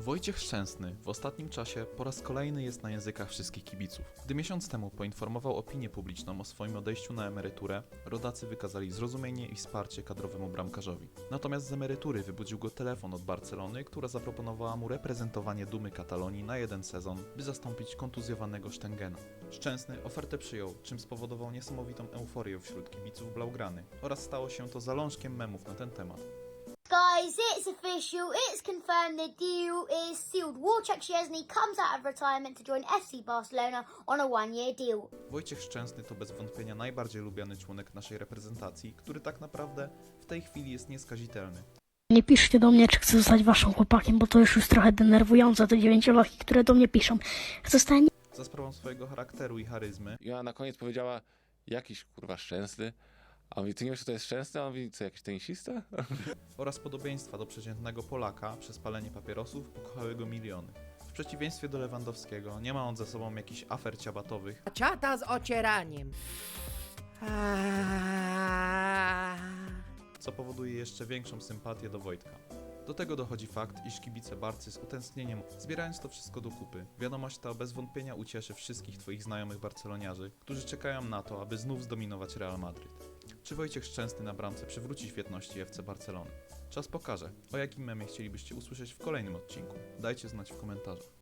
Wojciech Szczęsny w ostatnim czasie po raz kolejny jest na językach wszystkich kibiców. Gdy miesiąc temu poinformował opinię publiczną o swoim odejściu na emeryturę, rodacy wykazali zrozumienie i wsparcie kadrowemu bramkarzowi. Natomiast z emerytury wybudził go telefon od Barcelony, która zaproponowała mu reprezentowanie dumy Katalonii na jeden sezon, by zastąpić kontuzjowanego Stengena. Szczęsny ofertę przyjął, czym spowodował niesamowitą euforię wśród kibiców Blaugrany oraz stało się to zalążkiem memów na ten temat. Guys, it's official. It's confirmed the deal is sealed. Wojciech Szczesny comes out of retirement to join FC Barcelona on a one-year deal. Wojciech Szczęsny to bez wątpienia najbardziej lubiany członek naszej reprezentacji, który tak naprawdę w tej chwili jest nieskazitelny. Nie piszcie do mnie, czy chcę zostać waszym chłopakiem, bo to już już trochę denerwujące, te dziewięciolatki, które do mnie piszą. Chcę zostać Za sprawą swojego charakteru i charyzmy, I ona na koniec powiedziała, jakiś kurwa szczęsny. A on mówi, ty nie wiesz, kto to jest szczęsny? A on mówi, co, jakiś tenisista? oraz podobieństwa do przeciętnego Polaka przez palenie papierosów pokochały go miliony. W przeciwieństwie do Lewandowskiego, nie ma on za sobą jakichś afer ciabatowych, Ciata z ocieraniem. Aaaa. co powoduje jeszcze większą sympatię do Wojtka. Do tego dochodzi fakt, iż kibice Barcy z utęsknieniem, zbierając to wszystko do kupy, wiadomość ta bez wątpienia ucieszy wszystkich twoich znajomych barceloniarzy, którzy czekają na to, aby znów zdominować Real Madryt. Czy Wojciech Szczęsny na bramce przywróci świetności FC Barcelony? Czas pokaże, o jakim memie chcielibyście usłyszeć w kolejnym odcinku. Dajcie znać w komentarzach.